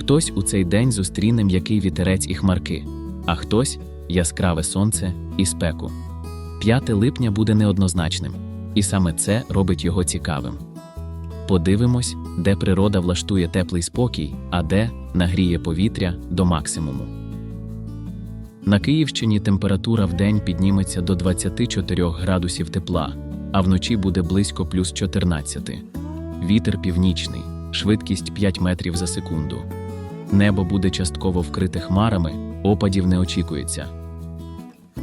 Хтось у цей день зустріне м'який вітерець і хмарки, а хтось яскраве сонце і спеку. 5 липня буде неоднозначним, і саме це робить його цікавим. Подивимось, де природа влаштує теплий спокій, а де нагріє повітря до максимуму. На Київщині температура в день підніметься до 24 градусів тепла, а вночі буде близько плюс 14. Вітер північний, швидкість 5 метрів за секунду. Небо буде частково вкрите хмарами, опадів не очікується.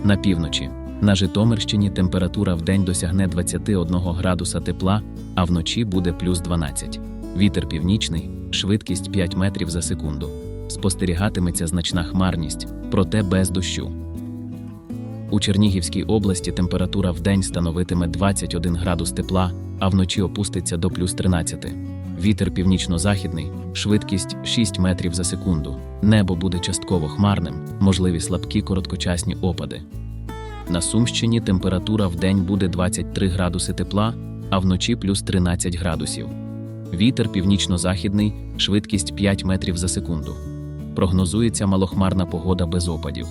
На півночі. На Житомирщині температура в день досягне 21 градуса тепла, а вночі буде плюс 12. Вітер північний, швидкість 5 метрів за секунду. Спостерігатиметься значна хмарність, проте без дощу. У Чернігівській області температура в день становитиме 21 градус тепла, а вночі опуститься до плюс 13. Вітер північно-західний, швидкість 6 метрів за секунду. Небо буде частково хмарним, можливі слабкі короткочасні опади. На Сумщині температура в день буде 23 градуси тепла, а вночі плюс 13 градусів. Вітер північно-західний, швидкість 5 метрів за секунду. Прогнозується малохмарна погода без опадів.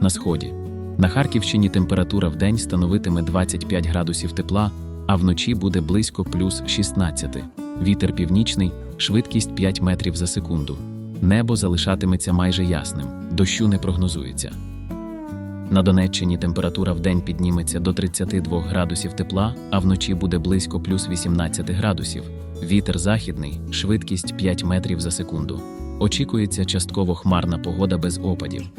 На сході. На Харківщині температура в день становитиме 25 градусів тепла, а вночі буде близько плюс 16. Вітер північний, швидкість 5 метрів за секунду. Небо залишатиметься майже ясним, дощу не прогнозується. На Донеччині температура в день підніметься до 32 градусів тепла, а вночі буде близько плюс 18 градусів. Вітер західний, швидкість 5 метрів за секунду. Очікується частково хмарна погода без опадів.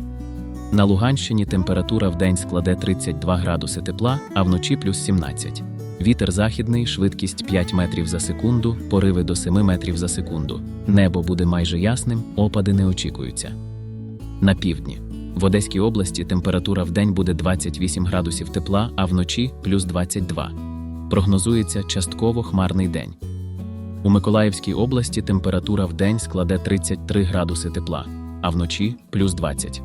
На Луганщині температура в день складе 32 градуси тепла, а вночі плюс 17. Вітер західний, швидкість 5 метрів за секунду, пориви до 7 метрів за секунду. Небо буде майже ясним, опади не очікуються. На півдні. В Одеській області температура в день буде 28 градусів тепла, а вночі плюс 22. Прогнозується частково хмарний день. У Миколаївській області температура в день складе 33 градуси тепла, а вночі плюс 20.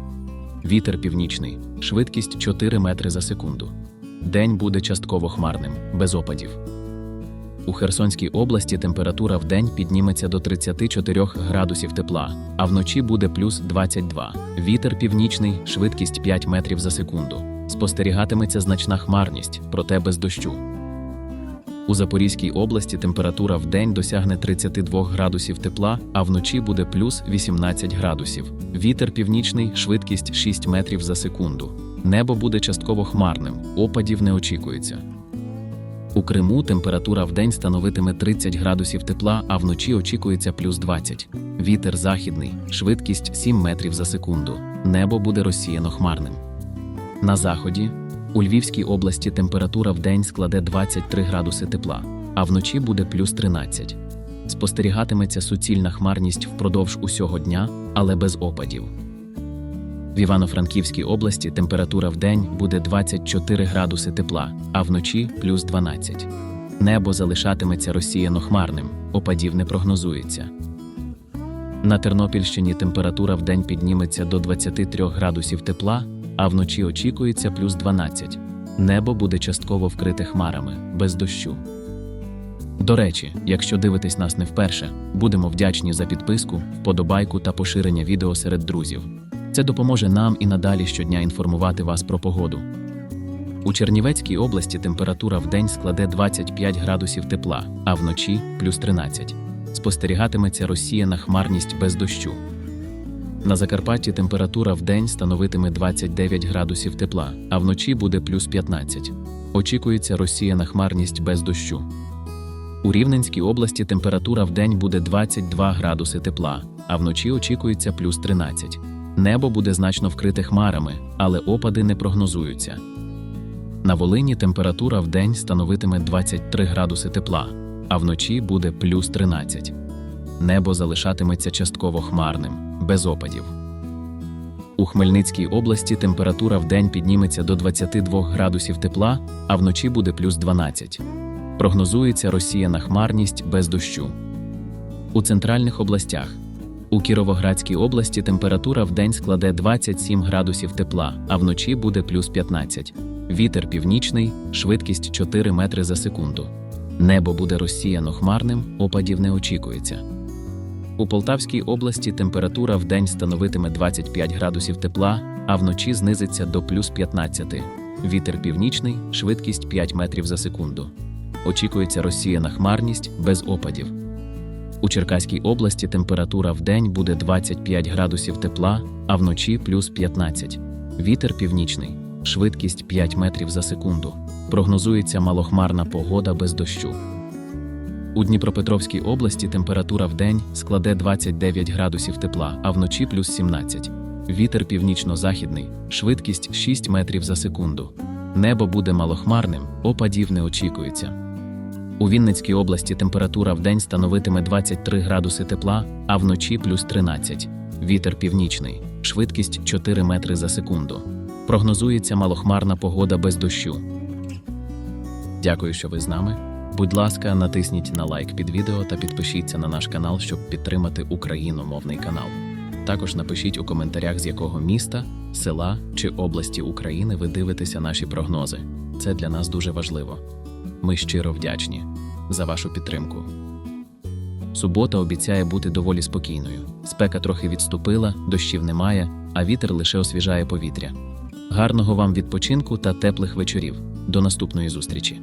Вітер північний, швидкість 4 метри за секунду. День буде частково хмарним, без опадів. У Херсонській області температура в день підніметься до 34 градусів тепла, а вночі буде плюс 22. Вітер північний, швидкість 5 метрів за секунду. Спостерігатиметься значна хмарність, проте без дощу. У Запорізькій області температура в день досягне 32 градусів тепла, а вночі буде плюс 18 градусів. Вітер північний, швидкість 6 метрів за секунду. Небо буде частково хмарним, опадів не очікується. У Криму температура в день становитиме 30 градусів тепла, а вночі очікується плюс 20. Вітер західний, швидкість 7 метрів за секунду. Небо буде розсіяно хмарним. На заході у Львівській області температура в день складе 23 градуси тепла, а вночі буде плюс 13. Спостерігатиметься суцільна хмарність впродовж усього дня, але без опадів. В Івано-Франківській області температура в день буде 24 градуси тепла, а вночі плюс 12. Небо залишатиметься розсіяно хмарним, опадів не прогнозується. На Тернопільщині температура в день підніметься до 23 градусів тепла, а вночі очікується плюс 12. Небо буде частково вкрите хмарами, без дощу. До речі, якщо дивитесь нас не вперше, будемо вдячні за підписку, вподобайку та поширення відео серед друзів. Це допоможе нам і надалі щодня інформувати вас про погоду. У Чернівецькій області температура в день складе 25 градусів тепла, а вночі плюс 13. Спостерігатиметься розсіяна хмарність без дощу. На Закарпатті температура в день становитиме 29 градусів тепла, а вночі буде плюс 15. Очікується розсіяна хмарність без дощу. У Рівненській області температура в день буде 22 градуси тепла, а вночі очікується плюс 13. Небо буде значно вкрите хмарами, але опади не прогнозуються. На Волині температура в день становитиме 23 градуси тепла, а вночі буде плюс 13. Небо залишатиметься частково хмарним, без опадів. У Хмельницькій області температура в день підніметься до 22 градусів тепла, а вночі буде плюс 12. Прогнозується розсіяна хмарність без дощу. У центральних областях у Кіровоградській області температура в день складе 27 градусів тепла, а вночі буде плюс 15. Вітер північний, швидкість 4 метри за секунду. Небо буде розсіяно хмарним, опадів не очікується. У Полтавській області температура в день становитиме 25 градусів тепла, а вночі знизиться до плюс 15. Вітер північний, швидкість 5 метрів за секунду. Очікується розсіяна хмарність без опадів. У Черкаській області температура в день буде 25 градусів тепла, а вночі плюс 15. Вітер північний, швидкість 5 метрів за секунду. Прогнозується малохмарна погода без дощу. У Дніпропетровській області температура в день складе 29 градусів тепла, а вночі плюс 17. Вітер північно-західний, швидкість 6 метрів за секунду. Небо буде малохмарним, опадів не очікується. У Вінницькій області температура в день становитиме 23 градуси тепла, а вночі плюс 13. Вітер північний, швидкість 4 метри за секунду. Прогнозується малохмарна погода без дощу. Дякую, що ви з нами. Будь ласка, натисніть на лайк під відео та підпишіться на наш канал, щоб підтримати україномовний канал. Також напишіть у коментарях, з якого міста, села чи області України ви дивитеся наші прогнози. Це для нас дуже важливо. Ми щиро вдячні за вашу підтримку. Субота обіцяє бути доволі спокійною. Спека трохи відступила, дощів немає, а вітер лише освіжає повітря. Гарного вам відпочинку та теплих вечорів. До наступної зустрічі!